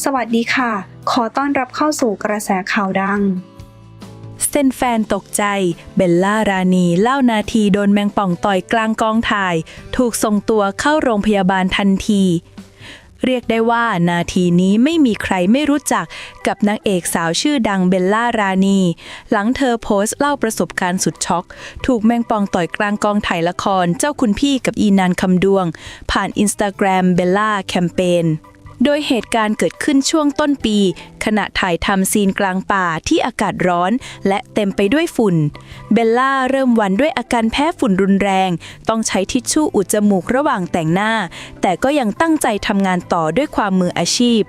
สวัสดีค่ะ ขอต้อนรับเข้าสู่กระแสข่าวดังเส้นแฟนตกใจ เบลล่ารานีเล่านาทีโดนแมงป่องต่อยกลางกองถ่าย ถูกส่งตัวเข้าโรงพยาบาลทันที เรียกได้ว่านาทีนี้ไม่มีใครไม่รู้จักกับนางเอกสาวชื่อดังเบลล่ารานี หลังเธอโพสต์เล่าประสบการณ์สุดช็อก ถูกแมงป่องต่อยกลางกองถ่ายละคร เจ้าคุณพี่กับอีนันคำดวง ผ่านอินสตาแกรมเบลล่าแคมเปญ โดยเหตุการณ์เกิดขึ้นช่วงต้นปี ขณะถ่ายทำซีนกลางป่าที่อากาศร้อน และเต็มไปด้วยฝุ่น เบลล่าเริ่มวันด้วยอาการแพ้ฝุ่นรุนแรง ต้องใช้ทิชชู่อุดจมูกระหว่างแต่งหน้า แต่ก็ยังตั้งใจทำงานต่อด้วยความมืออาชีพ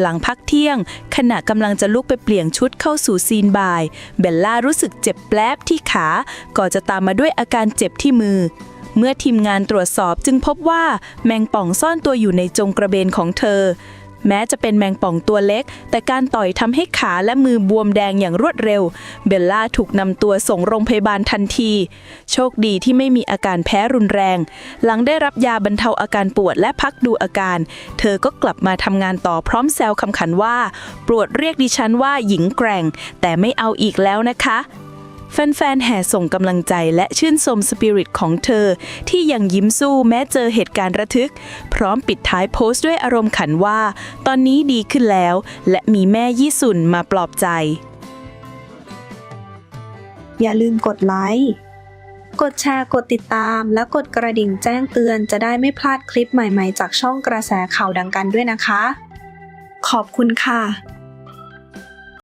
หลังพักเที่ยง ขณะกำลังจะลุกไปเปลี่ยนชุดเข้าสู่ซีนบ่าย เบลล่ารู้สึกเจ็บแปลบที่ขาก่อนจะตามมาด้วยอาการเจ็บที่มือ เมื่อทีมงานตรวจสอบจึงพบว่าแมงป่องซ่อนตัวอยู่ในจงกระเบนของเธอ แม้จะเป็นแมงป่องตัวเล็ก แต่การต่อยทำให้ขาและมือบวมแดงอย่างรวดเร็ว เบลล่าถูกนำตัวส่งโรงพยาบาลทันที โชคดีที่ไม่มีอาการแพ้รุนแรง หลังได้รับยาบรรเทาอาการปวดและพักดูอาการ เธอก็กลับมาทำงานต่อพร้อมแซวคำขันว่า โปรดเรียกดิฉันว่าหญิงแกร่ง แต่ไม่เอาอีกแล้วนะคะ แฟนๆ แห่ส่งกำลังใจและชื่นชมสปิริตของเธอ ที่ยังยิ้มสู้แม้เจอเหตุการณ์ระทึก พร้อมปิดท้ายโพสต์ด้วยอารมณ์ขันว่า ตอนนี้ดีขึ้นแล้ว และมีแม่ยี่สุนมาปลอบใจ อย่าลืมกดไลค์ กดแชร์ กดติดตาม และกดกระดิ่งแจ้งเตือนจะได้ไม่พลาดคลิปใหม่ๆ จากช่องกระแสข่าวดังกันด้วยนะคะ ขอบคุณค่ะ